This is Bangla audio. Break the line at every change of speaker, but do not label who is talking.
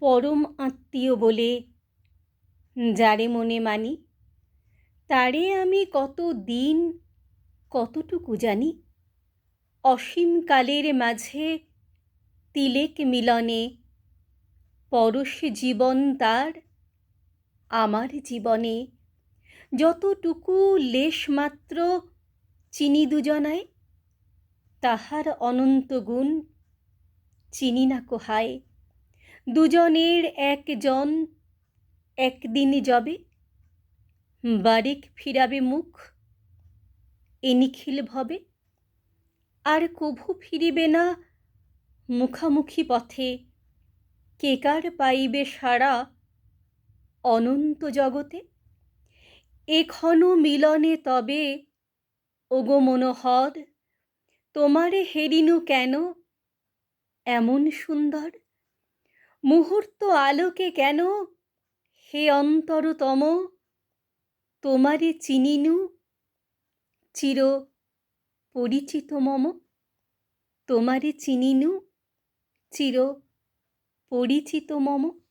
পরম আত্মীয় বলে। যারে মনে মানি, তারে আমি কত দিন কতটুকু জানি। অসীম কালের মাঝে তিলেক মিলনে, পরশ জীবন তার, আমার জীবনে। যতটুকু লেশমাত্র চিনি দুজনায়, তাহার অনন্ত গুণ চিনি না কোহায়। দুজনের একজন একদিন যাবে। বারেক ফিরাবে মুখ, এ নিখিল ভবে। আর কভু ফিরিবে না মুখামুখি পথে। কেকার পাইবে সারা অনন্ত জগতে। এক্ষণ মিলনে তবে, ওগো মনোহর, তোমারে হেরিনু কেন এমন সুন্দর? মুহূর্ত আলোকে কেন? হে অন্তরতম তোমারে চিনিনু, চির পরিচিত মম তোমারে চিনিনু, চির পরিচিত মম।